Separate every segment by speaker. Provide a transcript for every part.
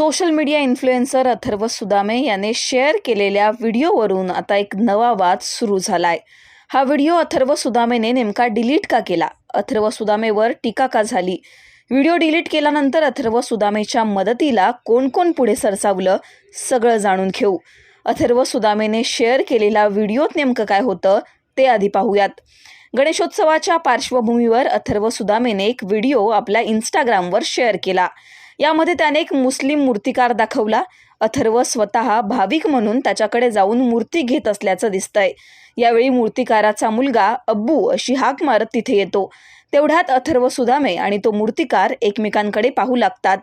Speaker 1: Social media influencer Atharva Sudame याने share केलेल्या व्हिडिओवरून आता एक नवा वाद सुरू झालाय. हा व्हिडिओ अथर्व सुदामेने नेमका डिलीट का केला? अथर्व सुदामेवर टीका का झाली? व्हिडिओ डिलीट केल्यानंतर अथर्व सुदामेच्या मदतीला कोण कोण पुढे सरसावलं सगळं जाणून घेऊ. अथर्व सुदामेने शेअर केलेल्या व्हिडिओत नेमकं काय होतं ते आधी पाहूयात. गणेशोत्सवाच्या पार्श्वभूमीवर अथर्व सुदामेने एक व्हिडिओ आपल्या इंस्टाग्रामवर शेअर केला. यामध्ये त्याने एक मुस्लिम मूर्तिकार दाखवला. अथर्व स्वतः भाविक म्हणून त्याच्याकडे जाऊन मूर्ती घेत असल्याचं दिसतंय. यावेळी मूर्तिकाराचा मुलगा अब्बू अशी हाक मारत तिथे येतो. तेवढ्यात अथर्व सुदामे आणि तो मूर्तिकार एकमेकांकडे पाहू लागतात.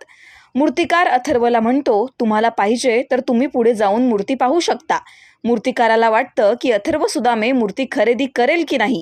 Speaker 1: मूर्तिकार अथर्वला म्हणतो तुम्हाला पाहिजे तर तुम्ही पुढे जाऊन मूर्ती पाहू शकता मूर्तिकाराला वाटतं की अथर्व सुदामे मूर्ती खरेदी करेल की नाही.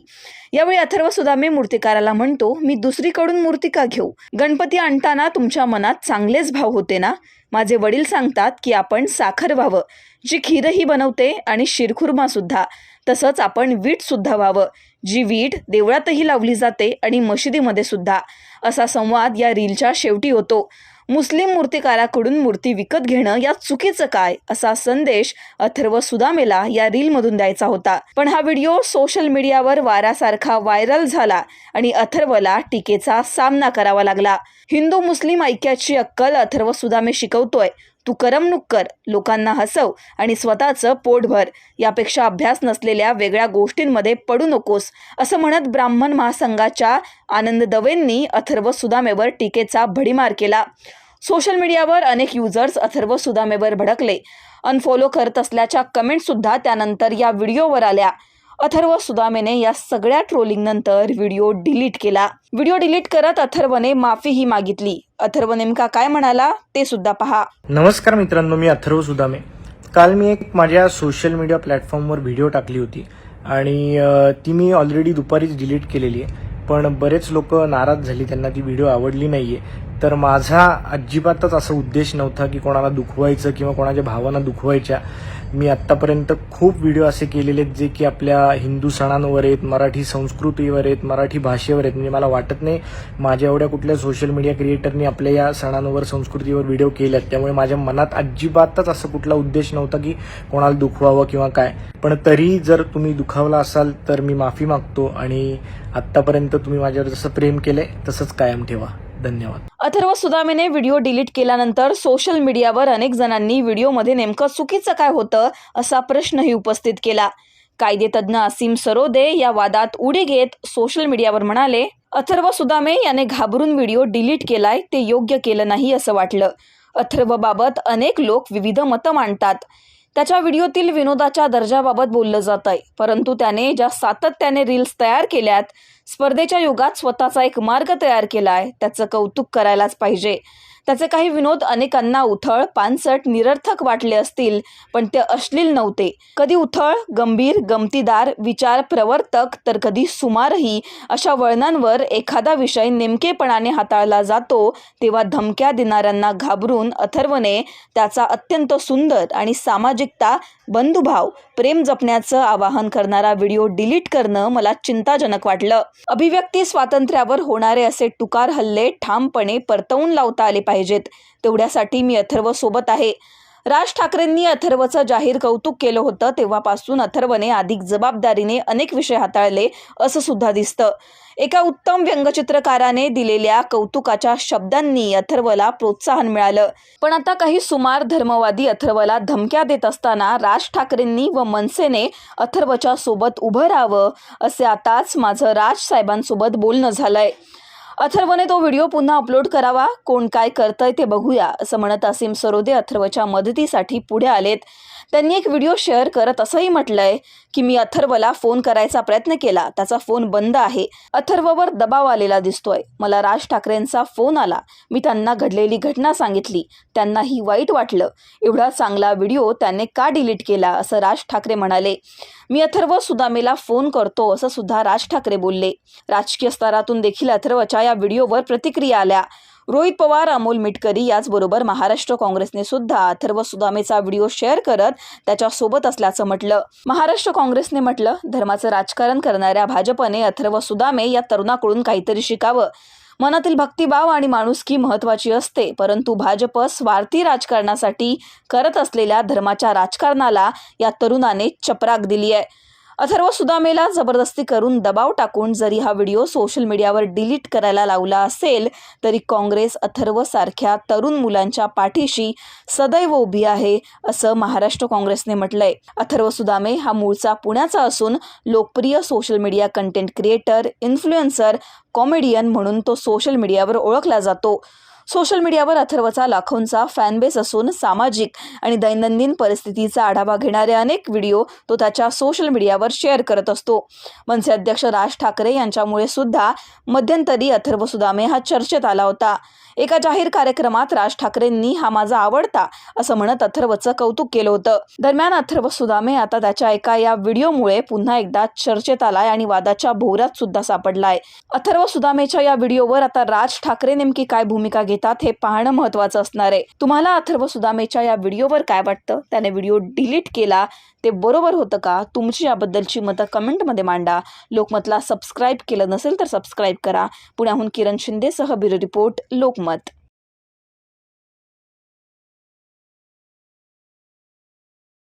Speaker 1: यावेळी अथर्व सुदामे मूर्तिकाराला म्हणतो मी दुसरीकडून मूर्ती का घेऊ? गणपती आणताना तुमच्या मनात चांगलेच भाव होते ना? माझे वडील सांगतात की आपण साखर व्हावं जी खीरही बनवते आणि शिरखुर्मा सुद्धा. तसंच आपण वीट सुद्धा व्हावं जी वीट देवळातही लावली जाते आणि मशिदीमध्ये सुद्धा. असा संवाद या रीलच्या शेवटी होतो. मुस्लिम मूर्तिकाराकडून मूर्ती विकत घेणं या चुकीचं काय असा संदेश अथर्व सुदामेला या रीलमधून द्यायचा होता. पण हा व्हिडिओ सोशल मीडियावर वारासारखा व्हायरल झाला आणि अथर्वला टीकेचा सामना करावा लागला. हिंदू मुस्लिम ऐक्याची अक्कल अथर्व सुदामे शिकवतोय. तू करमणूक कर लोकांना हसव आणि स्वतःचं पोट भर. यापेक्षा अभ्यास नसलेल्या वेगळ्या गोष्टींमध्ये पडू नकोस असं म्हणत ब्राह्मण महासंघाच्या आनंद दवेंनी अथर्व सुदामेवर टीकेचा भडीमार केला. सोशल मीडियावर अनेक युजर्स अथर्व सुदामेवर भडकले. अनफॉलो करत असल्याच्या कमेंटसुद्धा त्यानंतर या व्हिडिओवर आल्या. अथर्व सुदामेने या सगळ्या ट्रोलिंग नंतर व्हिडिओ डिलीट केला. व्हिडिओ डिलीट करत अथर्वने माफीही मागितली. अथर्व नेमका काय म्हणाला ते सुद्धा पहा.
Speaker 2: नमस्कार मित्रांनो मी अथर्व सुदामे. काल मी एक माझ्या सोशल मीडिया प्लॅटफॉर्मवर व्हिडिओ टाकली होती आणि ती मी ऑलरेडी दुपारीच डिलीट केलेली आहे. पण बरेच लोक नाराज झाली त्यांना ती व्हिडिओ आवडली नाहीये. तर माझा अजिबातच असा उद्देश नव्हता की कोणाला दुखवायचं किंवा कोणाच्या भावना दुखवायच्या. मी आत्तापर्यंत खूप व्हिडिओ असे केलेले आहेत जे की आपल्या हिंदू सणांवर आहेत मराठी संस्कृतीवर आहेत मराठी भाषेवर आहेत. म्हणजे मला वाटत नाही माझ्या एवढ्या कुठल्या सोशल मीडिया क्रिएटरनी आपल्या या सणांवर संस्कृतीवर व्हिडिओ केल्यात. त्यामुळे माझ्या मनात अजिबातच असं कुठला उद्देश नव्हता की कोणाला दुखवावं किंवा काय. पण तरी जर तुम्ही दुखावला असाल तर मी माफी मागतो आणि आत्तापर्यंत तुम्ही माझ्यावर जसं प्रेम केलंय तसंच कायम ठेवा. धन्यवाद.
Speaker 1: अथर्व सुदामेने व्हिडिओ डिलीट केल्यानंतर सोशल मीडियावर अनेक जणांनी व्हिडिओमध्ये नेमकं चुकीचं काय होतं असा प्रश्नही उपस्थित केला. कायदेतज्ञ असीम सरोदे या वादात उडी घेत सोशल मीडियावर म्हणाले अथर्व सुदामे याने घाबरून व्हिडिओ डिलीट केलाय ते योग्य केलं नाही असं वाटलं. अथर्वबाबत अनेक लोक विविध मतं मांडतात. त्याच्या व्हिडिओतील विनोदाच्या दर्जाबाबत बोललं जात आहे परंतु त्याने ज्या सातत्याने रील्स तयार केल्यात स्पर्धेच्या युगात स्वतःचा एक मार्ग तयार केलाय. त्याचं कौतुक करायलाच पाहिजे. त्याचे काही विनोद अनेकांना उथळ पानसट निरर्थक वाटले असतील पण ते अश्लील नव्हते. कधी उथळ गंभीर गमतीदार विचार प्रवर्तक तर कधी सुमारही अशा वळणांवर एखादा विषय नेमकेपणाने हाताळला जातो तेव्हा धमक्या देणाऱ्यांना घाबरून अथर्वने त्याचा अत्यंत सुंदर आणि सामाजिकता बंधुभाव प्रेम जपण्याचं आवाहन करणारा व्हिडिओ डिलीट करणं मला चिंताजनक वाटलं. अभिव्यक्ती स्वातंत्र्यावर होणारे असे टुकार हल्ले ठामपणे परतवून लावता आले पाहिजेत. तेवढ्यासाठी मी अथर्व सोबत आहे. राज ठाकरेंनी अथर्वचं जाहीर कौतुक केलं होतं. तेव्हापासून अथर्वने अधिक जबाबदारीने अनेक विषय हाताळले असं सुद्धा दिसतं. एका उत्तम व्यंगचित्रकाराने दिलेल्या कौतुकाच्या शब्दांनी अथर्वला प्रोत्साहन मिळालं. पण आता काही सुमार धर्मवादी अथर्वला धमक्या देत असताना राज ठाकरेंनी व मनसेने अथर्वच्या सोबत उभं राहावं असे आताच माझं राज साहेबांसोबत बोलणं झालंय. अथर्वने तो व्हिडिओ पुन्हा अपलोड करावा. कोण काय करतंय ते बघूया असं म्हणत असीम सरोदे अथर्वच्या मदतीसाठी पुढे आलेत. त्यांनी एक व्हिडिओ शेअर करत असंही म्हटलंय की मी अथर्वला फोन करायचा प्रयत्न केला. त्याचा फोन बंद आहे. अथर्ववर दबाव आलेला दिसतोय. मला राज ठाकरेंचा फोन आला. मी त्यांना घडलेली घटना सांगितली. त्यांनाही वाईट वाटलं. एवढा चांगला व्हिडिओ त्याने का डिलीट केला? असं राज ठाकरे म्हणाले. मी अथर्व सुदामेला फोन करतो असं सुद्धा राज ठाकरे बोलले. राजकीय स्तरातून देखील अथर्वच्या या व्हिडिओवर प्रतिक्रिया आल्या. रोहित पवार अमोल मिटकरी याचबरोबर महाराष्ट्र काँग्रेसने सुद्धा अथर्व सुदामेचा व्हिडिओ शेअर करत त्याच्या सोबत असल्याचं म्हटलं. महाराष्ट्र काँग्रेसने म्हटलं धर्माचं राजकारण करणाऱ्या भाजपने अथर्व सुदामे या तरुणाकडून काहीतरी शिकावं. मनातील भक्तिभाव आणि माणुसकी महत्वाची असते परंतु भाजप स्वार्थी राजकारणासाठी करत असलेल्या धर्माच्या राजकारणाला या तरुणाने चपराक दिली आहे अथर्व सुदामेला जबरदस्ती करून दबाव टाकून जरी हा व्हिडिओ सोशल मीडियावर डिलीट करायला लावला असेल तरी काँग्रेस अथर्व सारख्या तरुण मुलांच्या पाठीशी सदैव उभी आहे असं महाराष्ट्र काँग्रेसने म्हटलंय. अथर्व सुदामे हा मूळचा पुण्याचा असून लोकप्रिय social media content creator influencer comedian म्हणून तो सोशल मीडियावर ओळखला जातो. सोशल मीडियावर अथर्वचा लाखोंचा फॅनबेस असून सामाजिक आणि दैनंदिन परिस्थितीचा आढावा घेणारे अनेक व्हिडिओ तो त्याच्या सोशल मीडियावर शेअर करत असतो. मनसे अध्यक्ष राज ठाकरे यांच्यामुळे सुद्धा मध्यंतरी अथर्व सुदामे हा चर्चेत आला होता. एका जाहीर कार्यक्रमात राज ठाकरेंनी हा माझा आवडता असं म्हणत अथर्वचं कौतुक केलं होतं. दरम्यान अथर्व सुदामे आता त्याच्या एका या व्हिडिओमुळे पुन्हा एकदा चर्चेत आलाय आणि वादाच्या भोवऱ्यात सुद्धा सापडलाय. अथर्व सुदामेच्या या व्हिडिओवर आता राज ठाकरे नेमकी काय भूमिका घेतात हे पाहणं महत्वाचं असणार आहे. तुम्हाला अथर्व सुदामेच्या या व्हिडिओवर काय वाटतं? त्याने व्हिडिओ डिलीट केला ते बरोबर होतं का? तुमची याबद्दलची मतं कमेंटमध्ये मांडा. लोकमतला सबस्क्राईब केलं नसेल तर सबस्क्राईब करा. पुण्याहून किरण शिंदेसह ब्युरो रिपोर्ट लोकमत.